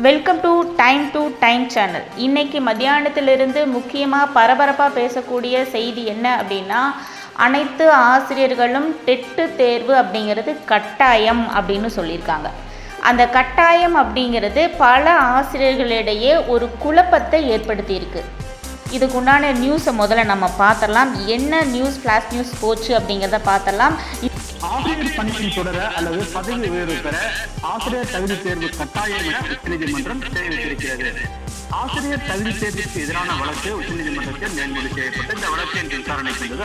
Welcome to time to time channel இன்னைக்கு மத்தியானத்திலிருந்து முக்கியமாக பரபரப்பாக பேசக்கூடிய செய்தி என்ன அப்படின்னா அனைத்து ஆசிரியர்களும் டெட்டு தேர்வு அப்படிங்கிறது கட்டாயம் அப்படின்னு சொல்லியிருக்காங்க. அந்த கட்டாயம் அப்படிங்கிறது பல ஆசிரியர்களிடையே ஒரு குழப்பத்தை ஏற்படுத்தியிருக்கு. இதுக்குண்டான நியூஸை முதல்ல நம்ம பார்த்துடலாம். என்ன நியூஸ் ஃப்ளாஷ் நியூஸ் போச்சு அப்படிங்கிறத பார்த்துடலாம். ஆசிரியர் பணியில் தொடர அல்லது பதவி உயர்வு பெற ஆசிரியர் தகுதி தேர்வு கட்டாயம் என உச்சநீதிமன்றம் தெரிவித்திருக்கிறது. ஆசிரியர் தகுதி தேர்வுக்கு எதிரான வழக்கு உச்சநீதிமன்றத்தில் மேல்முறை செய்யப்பட்டு இந்த வழக்கு என்று விசாரணை வந்தது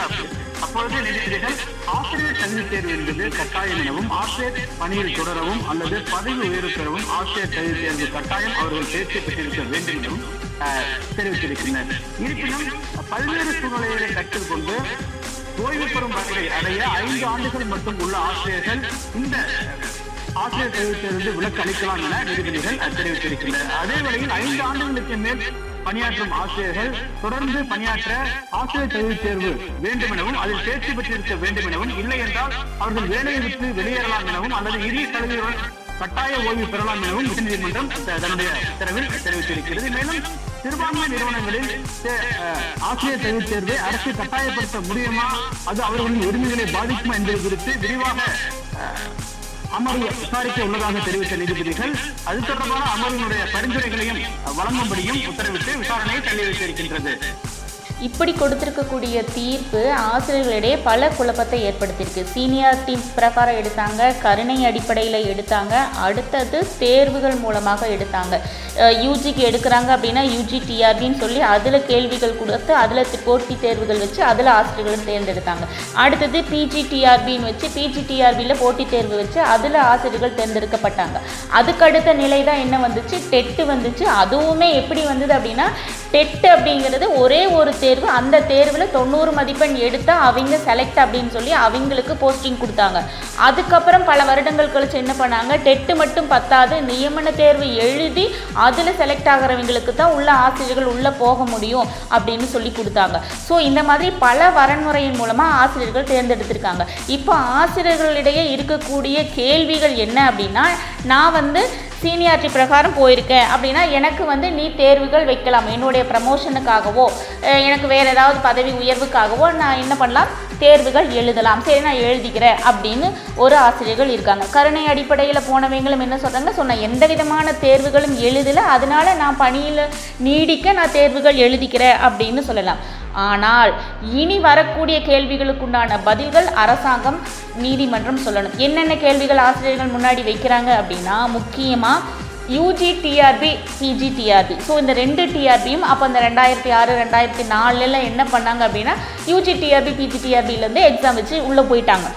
அப்பொழுது நீதிபதிகள் ஆசிரியர் தகுதி தேர்வு என்பது கட்டாயம் எனவும் ஆசிரியர் பணியில் தொடரவும் அல்லது பதவி உயர்வு பெறவும் ஆசிரியர் தகுதி தேர்வு கட்டாயம் அவர்கள் தேர்ச்சி பெற்றிருக்க வேண்டும் எனவும் அஹ், தெரிவித்திருக்கின்றனர். இருப்பினும் பல்வேறு சூழ்நிலைகளை கற்றுக்கொண்டு கொண்டு ஓய்வு பெறும் அடைய ஐந்து ஆண்டுகள் மட்டும் உள்ள ஆசிரியர்கள் இந்த ஆசிரியர் தேர்விலிருந்து விலக்கு அளிக்கலாம் என நீதிபதிகள் தெரிவித்திருக்கின்றனர். அதே வேளையில் ஐந்து ஆண்டுகளுக்கு மேல் பணியாற்றும் ஆசிரியர்கள் தொடர்ந்து பணியாற்ற ஆசிரியர் தகுதி தேர்வு வேண்டும் எனவும் அதில் தேர்ச்சி பெற்றிருக்க வேண்டும் எனவும் இல்லை என்றால் அவர்கள் வேலையை விட்டு வெளியேறலாம் எனவும் அல்லது இறுதி கல்வியுடன் கட்டாய ஓய்வு பெறலாம் எனவும் உச்சநீதிமன்றம் தன்னுடைய உத்தரவில் தெரிவித்திருக்கிறது. மேலும் சிறுபான்மை நிறுவனங்களில் ஆசிரியர் தகுதி தேர்வை அரசு கட்டாயப்படுத்த முடியுமா? அது அவர்களின் உரிமைகளை பாதிக்குமா என்பது குறித்து விரிவாக அஹ், அமர்வு விசாரிக்க உள்ளதாக தெரிவித்த நீதிபதிகள் அது தொடர்பான அமர்வினுடைய பரிந்துரைகளையும் வழங்கும்படியும் உத்தரவிட்டு விசாரணையை தள்ளி வைத்திருக்கின்றது இப்படி கொடுத்துருக்கக்கூடிய தீர்ப்பு ஆசிரியர்களிடையே பல குழப்பத்தை ஏற்படுத்தியிருக்கு. சீனியர் டீம்ஸ் பிரகாரம் எடுத்தாங்க கருணை அடிப்படையில் எடுத்தாங்க அடுத்தது தேர்வுகள் மூலமாக எடுத்தாங்க. யூஜிக்கு எடுக்கிறாங்க அப்படின்னா யூஜி டிஆர்பின்னு சொல்லி அதில் கேள்விகள் கொடுத்து அதில் போட்டி தேர்வுகள் வச்சு அதில் ஆசிரியர்களும் தேர்ந்தெடுத்தாங்க. அடுத்தது பிஜி டிஆர்பின்னு வச்சு பிஜி டிஆர்பியில் போட்டித் தேர்வு வச்சு அதில் ஆசிரியர்கள் தேர்ந்தெடுக்கப்பட்டாங்க. அதுக்கு அடுத்த நிலை தான் என்ன வந்துச்சு? டெட்டு வந்துச்சு. அதுவுமே எப்படி வந்தது அப்படின்னா டெட் அப்படிங்கிறது ஒரே ஒரு தேர்வு. அந்த தேர்வில் தொண்ணூறு மதிப்பெண் எடுத்தால் அவங்க செலக்ட் அப்படின்னு சொல்லி அவங்களுக்கு போஸ்டிங் கொடுத்தாங்க. அதுக்கப்புறம் பல வருடங்கள் கழிச்சு என்ன பண்ணாங்க? டெட்டு மட்டும் பத்தாது நியமன தேர்வு எழுதி அதில் செலக்ட் ஆகிறவங்களுக்கு தான் உள்ள ஆசிரியர்கள் உள்ளே போக முடியும் அப்படின்னு சொல்லி கொடுத்தாங்க. ஸோ இந்த மாதிரி பல வரன்முறையின் மூலமாக ஆசிரியர்கள் தேர்ந்தெடுத்திருக்காங்க. இப்போ ஆசிரியர்களிடையே இருக்கக்கூடிய கேள்விகள் என்ன அப்படின்னா நான் வந்து சீனியாரிட்டி பிரகாரம் போயிருக்கேன். அப்படின்னா எனக்கு வந்து நீ தேர்வுகள் வைக்கலாம். என்னுடைய ப்ரமோஷனுக்காகவோ எனக்கு வேறு ஏதாவது பதவி உயர்வுக்காகவோ நான் என்ன பண்ணலாம்? தேர்வுகள் எழுதலாம். சரி நான் எழுதிக்கிறேன் அப்படின்னு ஒரு ஆசிரியர்கள் இருக்காங்க. கருணை அடிப்படையில் போனவங்களும் என்ன சொல்கிறாங்க சொன்ன எந்த விதமான தேர்வுகளும் எழுதலை. அதனால நான் பணியில் நீடிக்க நான் தேர்வுகள் எழுதிக்கிறேன் அப்படின்னு சொல்லலாம். ஆனால் இனி வரக்கூடிய கேள்விகளுக்குண்டான பதில்கள் அரசாங்கம் நீதிமன்றம் சொல்லணும். என்னென்ன கேள்விகள் ஆசிரியர்கள் முன்னாடி வைக்கிறாங்க அப்படின்னா முக்கியமாக UG TRB PG TRB so இந்த ரெண்டு டிஆர்பியும் அப்போ அந்த ரெண்டாயிரத்தி ஆறு ரெண்டாயிரத்தி நாலுல என்ன பண்ணாங்க அப்படின்னா யூஜி டிஆர்பி பிஜி டிஆர்பிலேருந்து எக்ஸாம் வச்சு உள்ளே போயிட்டாங்க.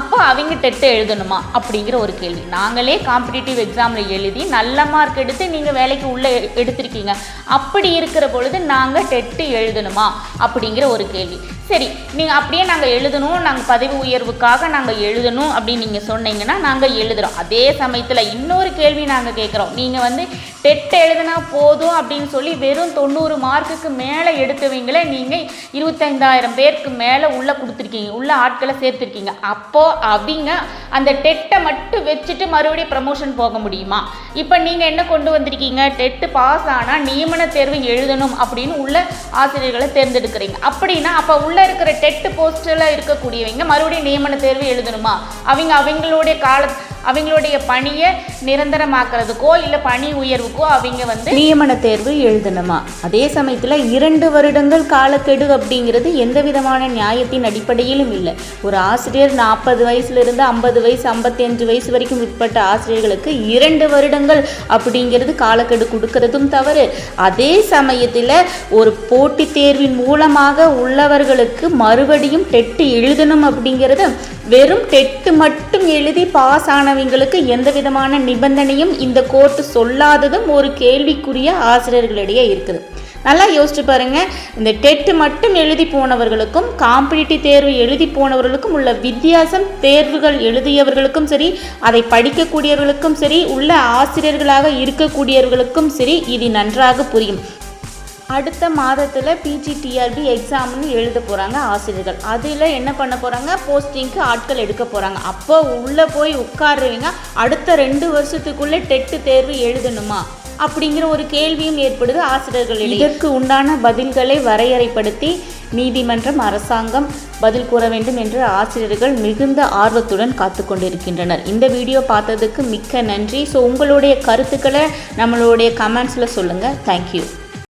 அப்போ அவங்க டெட்டு எழுதணுமா அப்படிங்கிற ஒரு கேள்வி. நாங்களே காம்படிட்டிவ் எக்ஸாமில் எழுதி நல்ல மார்க் எடுத்து நீங்கள் வேலைக்கு உள்ளே எடுத்திருக்கீங்க. அப்படி இருக்கிற பொழுது நாங்கள் டெட்டு எழுதணுமா அப்படிங்கிற ஒரு கேள்வி. சரி நீங்கள் அப்படியே நாங்கள் எழுதணும் நாங்கள் பதவி உயர்வுக்காக நாங்கள் எழுதணும் அப்படின்னு நீங்கள் சொன்னீங்கன்னா நாங்கள் எழுதுகிறோம் அதே சமயத்தில் இன்னொரு கேள்வி நாங்கள் கேட்குறோம் நீங்கள் வந்து டெட் எழுதினா போதும் அப்படின்னு சொல்லி வெறும் தொண்ணூறு மார்க்குக்கு மேலே எடுத்தவங்களே நீங்கள் இருபத்தைந்தாயிரம் பேருக்கு மேலே உள்ளே கொடுத்துருக்கீங்க உள்ள ஆட்களை சேர்த்துருக்கீங்க. அப்போது அவங்க அந்த டெட்டை மட்டும் வச்சுட்டு மறுபடியும் ப்ரமோஷன் போக முடியுமா? இப்போ நீங்கள் என்ன கொண்டு வந்திருக்கீங்க? டெட்டு பாஸ் ஆனால் நியமன தேர்வு எழுதணும் அப்படின்னு உள்ள ஆசிரியர்களை தேர்ந்தெடுக்கிறீங்க. அப்படின்னா அப்போ உள்ள இருக்கிற டெட் போஸ்டில் இருக்கக்கூடியவங்க மறுபடியும் நியமன தேர்வு எழுதணுமா? அவங்க அவங்களுடைய கால அவங்களுடைய பணியை நிரந்தரமாக்குறதுக்கோ இல்லை பணி உயர்வுக்கோ அவங்க வந்து நியமன தேர்வு எழுதணுமா? அதே சமயத்தில் இரண்டு வருடங்கள் காலக்கெடு அப்படிங்கிறது எந்த விதமான நியாயத்தின் அடிப்படையிலும் இல்லை. ஒரு ஆசிரியர் நாற்பது வயசுலேருந்து ஐம்பது வயசு ஐம்பத்தஞ்சு வயசு வரைக்கும் உட்பட்ட ஆசிரியர்களுக்கு இரண்டு வருடங்கள் அப்படிங்கிறது காலக்கெடு கொடுக்கறதும் தவறு. அதே சமயத்தில் ஒரு போட்டித் தேர்வின் மூலமாக உள்ளவர்களுக்கு மறுபடியும் டெட்டு எழுதணும் அப்படிங்கிறது வெறும் டெட்டு மட்டும் எழுதி பாஸ் ஆனவங்களுக்கு எந்த விதமான நிபந்தனையும் இந்த கோர்ட்டு சொல்லாததும் ஒரு கேள்விக்குரிய ஆசிரியர்களிடையே இருக்குது. நல்லா யோசிச்சு பாருங்க. இந்த டெட்டு மட்டும் எழுதி போனவர்களுக்கும் காம்படிட்டிவ் தேர்வு எழுதி போனவர்களுக்கும் உள்ள வித்தியாசம் தேர்வுகள் எழுதியவர்களுக்கும் சரி அதை படிக்கக்கூடியவர்களுக்கும் சரி உள்ள ஆசிரியர்களாக இருக்கக்கூடியவர்களுக்கும் சரி இது நன்றாக புரியும். அடுத்த மாதத்தில் பிஜிடிஆர்பி எக்ஸாம்னு எழுத போகிறாங்க ஆசிரியர்கள். அதில் என்ன பண்ண போகிறாங்க போஸ்டிங்க்கு ஆட்கள் எடுக்க போகிறாங்க அப்போ உள்ளே போய் உட்காருவீங்க. அடுத்த ரெண்டு வருஷத்துக்குள்ளே டெட்டு தேர்வு எழுதணுமா? அப்படிங்கிற ஒரு கேள்வியும் ஏற்படுது ஆசிரியர்களிடையே. இதற்கு உண்டான பதில்களை வரையறைப்படுத்தி நீதிமன்றம் அரசாங்கம் பதில் கூற வேண்டும் என்று ஆசிரியர்கள் மிகுந்த ஆர்வத்துடன் காத்து கொண்டிருக்கின்றனர். இந்த வீடியோ பார்த்ததுக்கு மிக்க நன்றி. ஸோ உங்களுடைய கருத்துக்களை நம்மளுடைய கமெண்ட்ஸில் சொல்லுங்கள் தேங்க்யூ